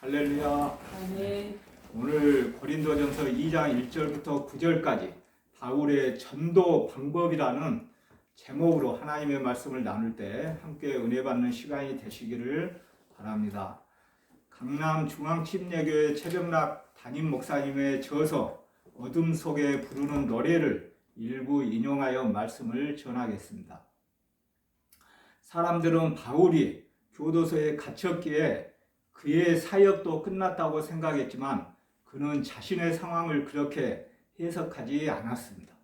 할렐루야. 아멘. 오늘 고린도전서 2장 1절부터 9절까지 바울의 전도 방법이라는 제목으로 하나님의 말씀을 나눌 때 함께 은혜 받는 시간이 되시기를 바랍니다. 강남 중앙침례교회 최병락 담임 목사님의 저서 어둠 속에 부르는 노래를 일부 인용하여 말씀을 전하겠습니다. 사람들은 바울이 교도소에 갇혔기에 그의 사역도 끝났다고 생각했지만 그는 자신의 상황을 그렇게 해석하지 않았습니다.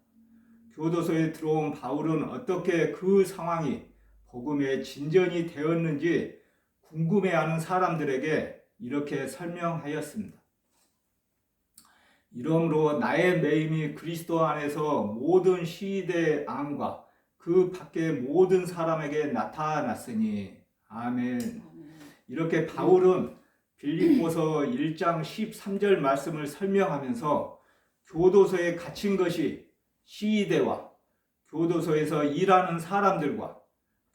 교도소에 들어온 바울은 어떻게 그 상황이 복음의 진전이 되었는지 궁금해하는 사람들에게 이렇게 설명하였습니다. 이러므로 나의 매임이 그리스도 안에서 모든 시대의 암과 그 밖의 모든 사람에게 나타났으니 아멘. 이렇게 바울은 빌립보서 1장 13절 말씀을 설명하면서 교도소에 갇힌 것이 시대와 교도소에서 일하는 사람들과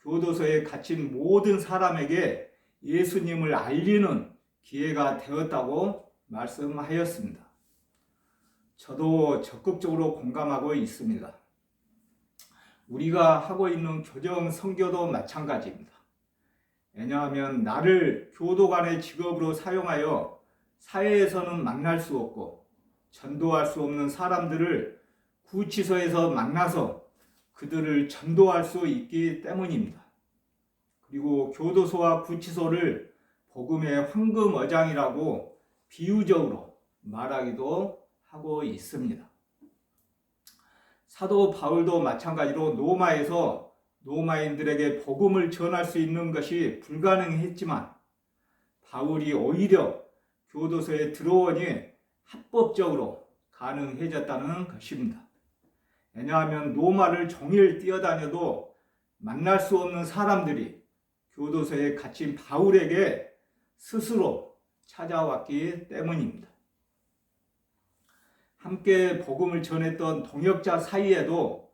교도소에 갇힌 모든 사람에게 예수님을 알리는 기회가 되었다고 말씀하였습니다. 저도 적극적으로 공감하고 있습니다. 우리가 하고 있는 교정 선교도 마찬가지입니다. 왜냐하면 나를 교도관의 직업으로 사용하여 사회에서는 만날 수 없고 전도할 수 없는 사람들을 구치소에서 만나서 그들을 전도할 수 있기 때문입니다. 그리고 교도소와 구치소를 복음의 황금 어장이라고 비유적으로 말하기도 하고 있습니다. 사도 바울도 마찬가지로 노마에서 노마인들에게 복음을 전할 수 있는 것이 불가능했지만 바울이 오히려 교도소에 들어오니 합법적으로 가능해졌다는 것입니다. 왜냐하면 노마를 종일 뛰어다녀도 만날 수 없는 사람들이 교도소에 갇힌 바울에게 스스로 찾아왔기 때문입니다. 함께 복음을 전했던 동역자 사이에도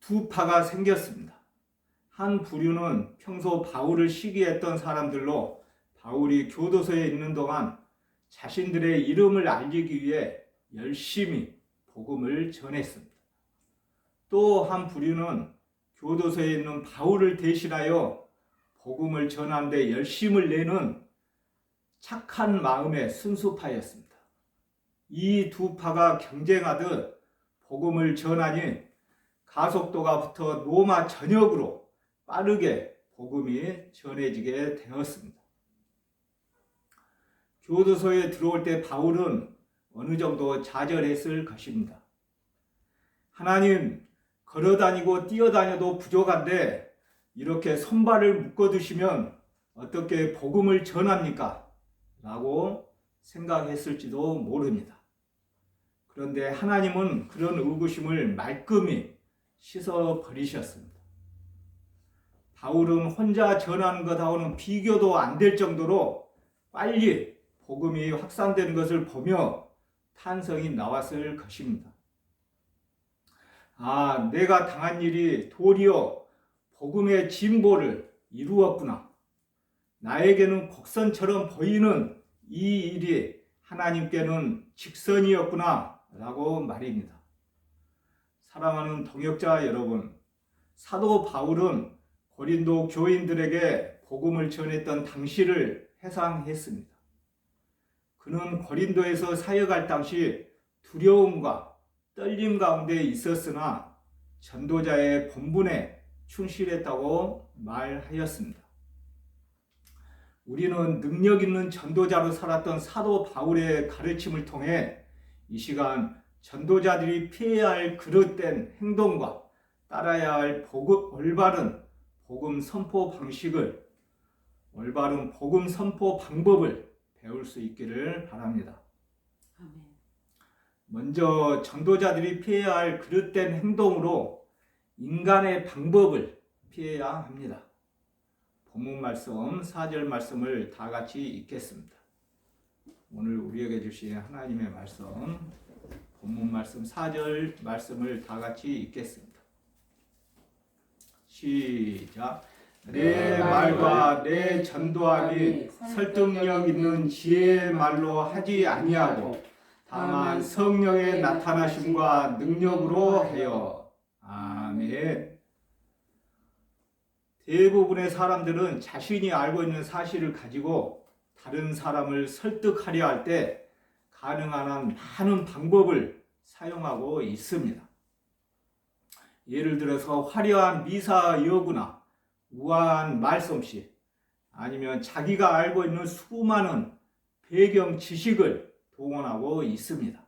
두 파가 생겼습니다. 한 부류는 평소 바울을 시기했던 사람들로 바울이 교도소에 있는 동안 자신들의 이름을 알리기 위해 열심히 복음을 전했습니다. 또 한 부류는 교도소에 있는 바울을 대신하여 복음을 전하는 데 열심을 내는 착한 마음의 순수파였습니다. 이 두 파가 경쟁하듯 복음을 전하니 가속도가 붙어 로마 전역으로 빠르게 복음이 전해지게 되었습니다. 교도소에 들어올 때 바울은 어느 정도 좌절했을 것입니다. 하나님, 걸어다니고 뛰어다녀도 부족한데 이렇게 손발을 묶어두시면 어떻게 복음을 전합니까? 라고 생각했을지도 모릅니다. 그런데 하나님은 그런 의구심을 말끔히 씻어 버리셨습니다. 바울은 혼자 전하는 것하고는 비교도 안 될 정도로 빨리 복음이 확산되는 것을 보며 탄성이 나왔을 것입니다. 아, 내가 당한 일이 도리어 복음의 진보를 이루었구나. 나에게는 곡선처럼 보이는 이 일이 하나님께는 직선이었구나. 라고 말입니다. 사랑하는 동역자 여러분, 사도 바울은 고린도 교인들에게 복음을 전했던 당시를 회상했습니다. 그는 고린도에서 사역할 당시 두려움과 떨림 가운데 있었으나 전도자의 본분에 충실했다고 말하였습니다. 우리는 능력 있는 전도자로 살았던 사도 바울의 가르침을 통해 이 시간 전도자들이 피해야 할 그릇된 행동과 따라야 할 복음, 올바른 복음 선포 방식을 올바른 복음 선포 방법을 배울 수 있기를 바랍니다. 아멘. 먼저 전도자들이 피해야 할 그릇된 행동으로 인간의 방법을 피해야 합니다. 본문 말씀 4절 말씀을 다 같이 읽겠습니다. 오늘 우리에게 주신 하나님의 말씀 본문 말씀 4절 말씀을 다 같이 읽겠습니다. 시작. 내 말과 내 전도함이 설득력 있는 지혜의 말로 하지 아니하고 다만 성령의 나타나심과 능력으로 하여 아멘. 대부분의 사람들은 자신이 알고 있는 사실을 가지고 다른 사람을 설득하려 할 때 가능한 한 많은 방법을 사용하고 있습니다. 예를 들어서 화려한 미사 여구나 우아한 말솜씨 아니면 자기가 알고 있는 수많은 배경 지식을 동원하고 있습니다.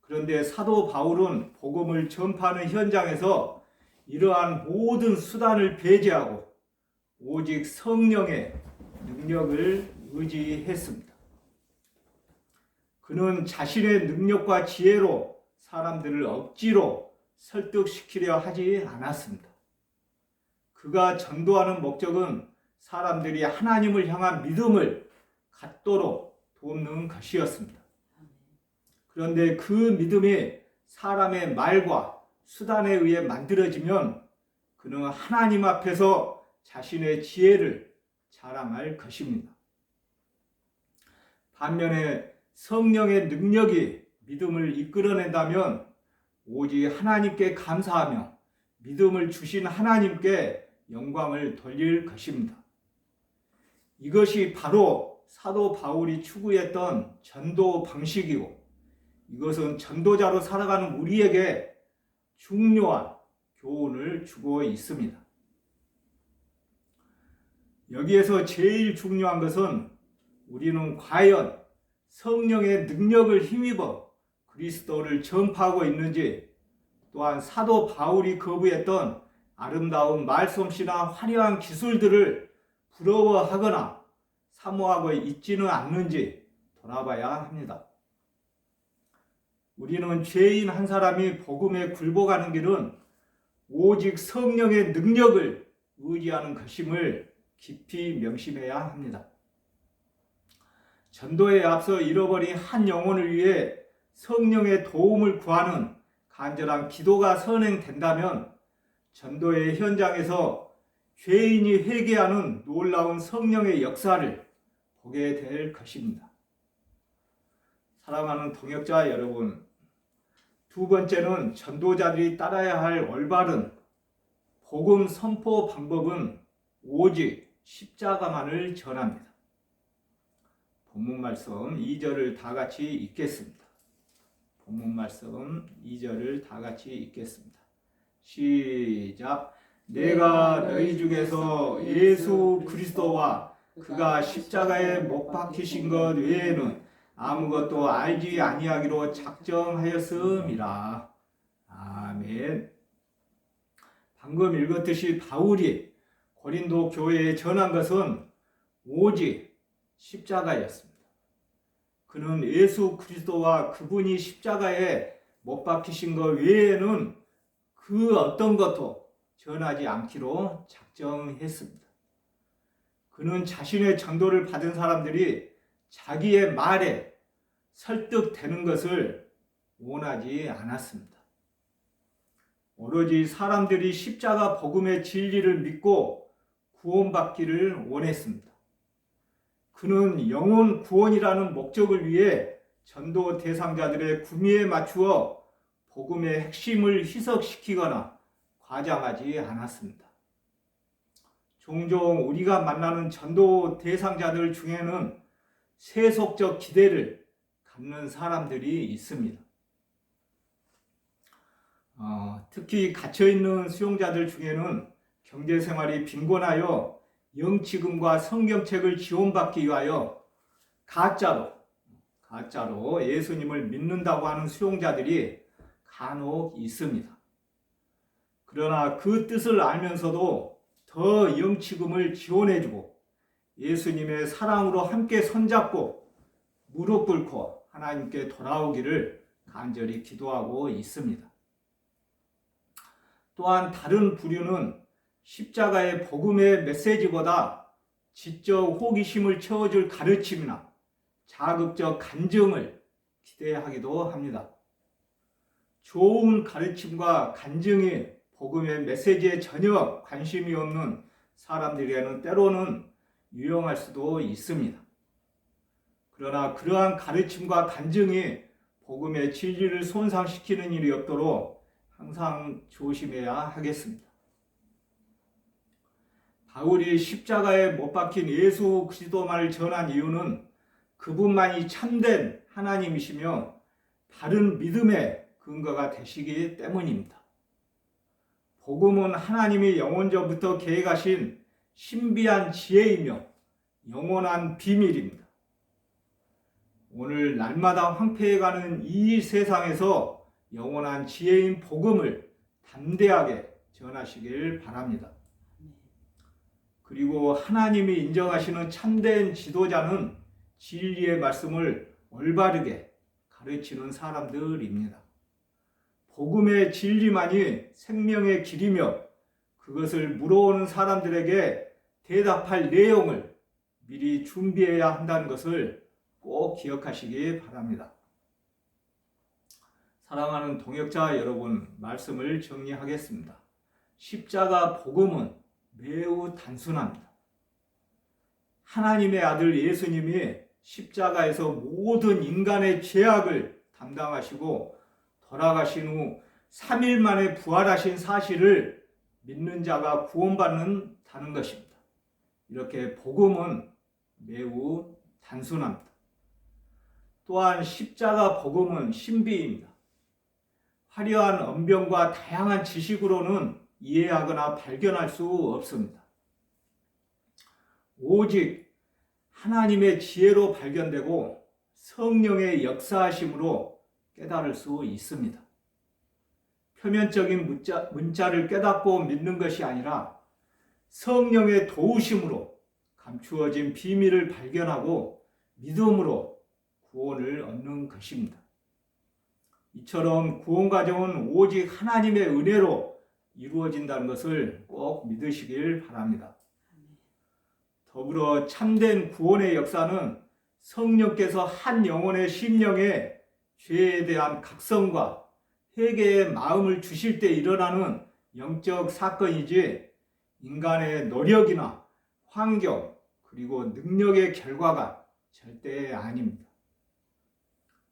그런데 사도 바울은 복음을 전파하는 현장에서 이러한 모든 수단을 배제하고 오직 성령의 능력을 의지했습니다. 그는 자신의 능력과 지혜로 사람들을 억지로 설득시키려 하지 않았습니다. 그가 전도하는 목적은 사람들이 하나님을 향한 믿음을 갖도록 돕는 것이었습니다. 그런데 그 믿음이 사람의 말과 수단에 의해 만들어지면 그는 하나님 앞에서 자신의 지혜를 자랑할 것입니다. 반면에 성령의 능력이 믿음을 이끌어낸다면 오직 하나님께 감사하며 믿음을 주신 하나님께 영광을 돌릴 것입니다. 이것이 바로 사도 바울이 추구했던 전도 방식이고 이것은 전도자로 살아가는 우리에게 중요한 교훈을 주고 있습니다. 여기에서 제일 중요한 것은 우리는 과연 성령의 능력을 힘입어 그리스도를 전파하고 있는지 또한 사도 바울이 거부했던 아름다운 말솜씨나 화려한 기술들을 부러워하거나 사모하고 있지는 않는지 돌아봐야 합니다. 우리는 죄인 한 사람이 복음에 굴복하는 길은 오직 성령의 능력을 의지하는 것임을 깊이 명심해야 합니다. 전도에 앞서 잃어버린 한 영혼을 위해 성령의 도움을 구하는 간절한 기도가 선행된다면 전도의 현장에서 죄인이 회개하는 놀라운 성령의 역사를 보게 될 것입니다. 사랑하는 동역자 여러분, 두 번째는 전도자들이 따라야 할 올바른 복음 선포 방법은 오직 십자가만을 전합니다. 본문 말씀 2절을 다 같이 읽겠습니다. 본문 말씀 2절을 다 같이 읽겠습니다. 시작. 내가 너희 중에서 예수 그리스도와 그가 십자가에 못 박히신 것 외에는 아무것도 알지 아니하기로 작정하였음이라. 아멘. 방금 읽었듯이 바울이 고린도 교회에 전한 것은 오직 십자가였습니다. 그는 예수 그리스도와 그분이 십자가에 못 박히신 것 외에는 그 어떤 것도 전하지 않기로 작정했습니다. 그는 자신의 전도를 받은 사람들이 자기의 말에 설득되는 것을 원하지 않았습니다. 오로지 사람들이 십자가 복음의 진리를 믿고 구원받기를 원했습니다. 그는 영혼 구원이라는 목적을 위해 전도 대상자들의 구미에 맞추어 복음의 핵심을 희석시키거나 과장하지 않았습니다. 종종 우리가 만나는 전도 대상자들 중에는 세속적 기대를 갖는 사람들이 있습니다. 어, 특히 갇혀있는 수용자들 중에는 경제 생활이 빈곤하여 영치금과 성경책을 지원받기 위하여 가짜로 가짜로 예수님을 믿는다고 하는 수용자들이 간혹 있습니다. 그러나 그 뜻을 알면서도 더 영치금을 지원해주고 예수님의 사랑으로 함께 손잡고 무릎 꿇고 하나님께 돌아오기를 간절히 기도하고 있습니다. 또한 다른 부류는 십자가의 복음의 메시지보다 지적 호기심을 채워줄 가르침이나 자극적 간증을 기대하기도 합니다. 좋은 가르침과 간증이 복음의 메시지에 전혀 관심이 없는 사람들에게는 때로는 유용할 수도 있습니다. 그러나 그러한 가르침과 간증이 복음의 진리를 손상시키는 일이 없도록 항상 조심해야 하겠습니다. 바울이 십자가에 못 박힌 예수 그리스도만을 전한 이유는 그분만이 참된 하나님이시며 바른 믿음의 근거가 되시기 때문입니다. 복음은 하나님이 영원전부터 계획하신 신비한 지혜이며 영원한 비밀입니다. 오늘 날마다 황폐해가는 이 세상에서 영원한 지혜인 복음을 담대하게 전하시길 바랍니다. 그리고 하나님이 인정하시는 참된 지도자는 진리의 말씀을 올바르게 가르치는 사람들입니다. 복음의 진리만이 생명의 길이며 그것을 물어오는 사람들에게 대답할 내용을 미리 준비해야 한다는 것을 꼭 기억하시기 바랍니다. 사랑하는 동역자 여러분, 말씀을 정리하겠습니다. 십자가 복음은 매우 단순합니다. 하나님의 아들 예수님이 십자가에서 모든 인간의 죄악을 담당하시고 돌아가신 후 3일 만에 부활하신 사실을 믿는 자가 구원받는다는 것입니다. 이렇게 복음은 매우 단순합니다. 또한 십자가 복음은 신비입니다. 화려한 언변과 다양한 지식으로는 이해하거나 발견할 수 없습니다. 오직 하나님의 지혜로 발견되고 성령의 역사하심으로 깨달을 수 있습니다. 표면적인 문자, 문자를 깨닫고 믿는 것이 아니라 성령의 도우심으로 감추어진 비밀을 발견하고 믿음으로 구원을 얻는 것입니다. 이처럼 구원 과정은 오직 하나님의 은혜로 이루어진다는 것을 꼭 믿으시길 바랍니다. 더불어 참된 구원의 역사는 성령께서 한 영혼의 심령에 죄에 대한 각성과 회개의 마음을 주실 때 일어나는 영적 사건이지 인간의 노력이나 환경 그리고 능력의 결과가 절대 아닙니다.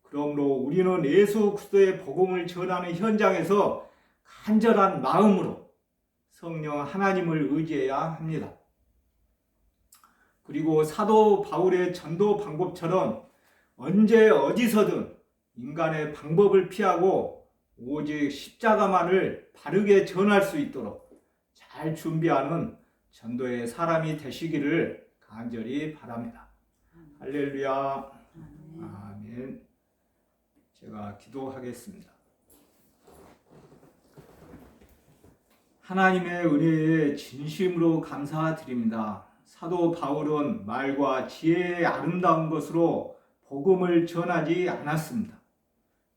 그러므로 우리는 예수 그리스도의 복음을 전하는 현장에서 간절한 마음으로 성령 하나님을 의지해야 합니다. 그리고 사도 바울의 전도 방법처럼 언제 어디서든 인간의 방법을 피하고 오직 십자가만을 바르게 전할 수 있도록 잘 준비하는 전도의 사람이 되시기를 간절히 바랍니다. 할렐루야. 아멘. 제가 기도하겠습니다. 하나님의 은혜에 진심으로 감사드립니다. 사도 바울은 말과 지혜의 아름다운 것으로 복음을 전하지 않았습니다.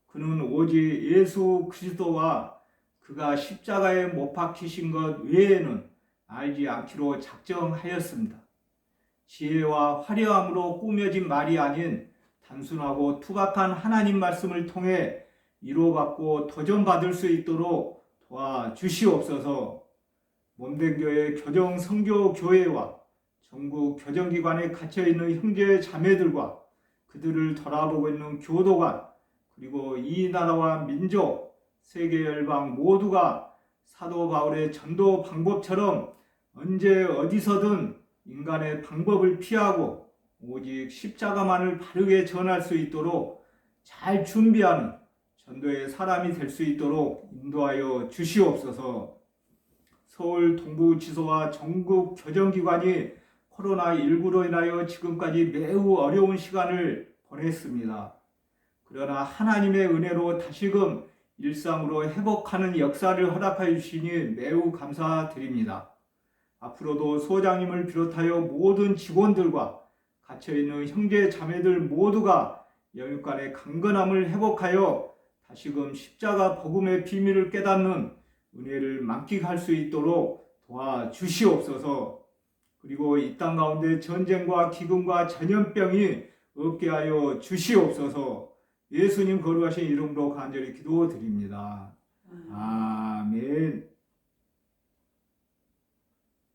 그는 오직 예수 그리스도와 그가 십자가에 못 박히신 것 외에는 알지 않기로 작정하였습니다. 지혜와 화려함으로 꾸며진 말이 아닌 단순하고 투박한 하나님 말씀을 통해 위로받고 도전받을 수 있도록 도와 주시옵소서. 몸된 교회 교정 성교 교회와 전국 교정기관에 갇혀 있는 형제 자매들과 그들을 돌아보고 있는 교도관 그리고 이 나라와 민족 세계 열방 모두가 사도 바울의 전도 방법처럼 언제 어디서든 인간의 방법을 피하고 오직 십자가만을 바르게 전할 수 있도록 잘 준비하는 전도의 사람이 될 수 있도록 인도하여 주시옵소서. 서울 동부지소와 전국 교정기관이 코로나19로 인하여 지금까지 매우 어려운 시간을 보냈습니다. 그러나 하나님의 은혜로 다시금 일상으로 회복하는 역사를 허락하여 주시니 매우 감사드립니다. 앞으로도 소장님을 비롯하여 모든 직원들과 갇혀있는 형제 자매들 모두가 영육간의 강건함을 회복하여 다시금 십자가 복음의 비밀을 깨닫는 은혜를 만끽할 수 있도록 도와주시옵소서. 그리고 이 땅 가운데 전쟁과 기근과 전염병이 없게 하여 주시옵소서. 예수님 거룩하신 이름으로 간절히 기도드립니다. 아멘.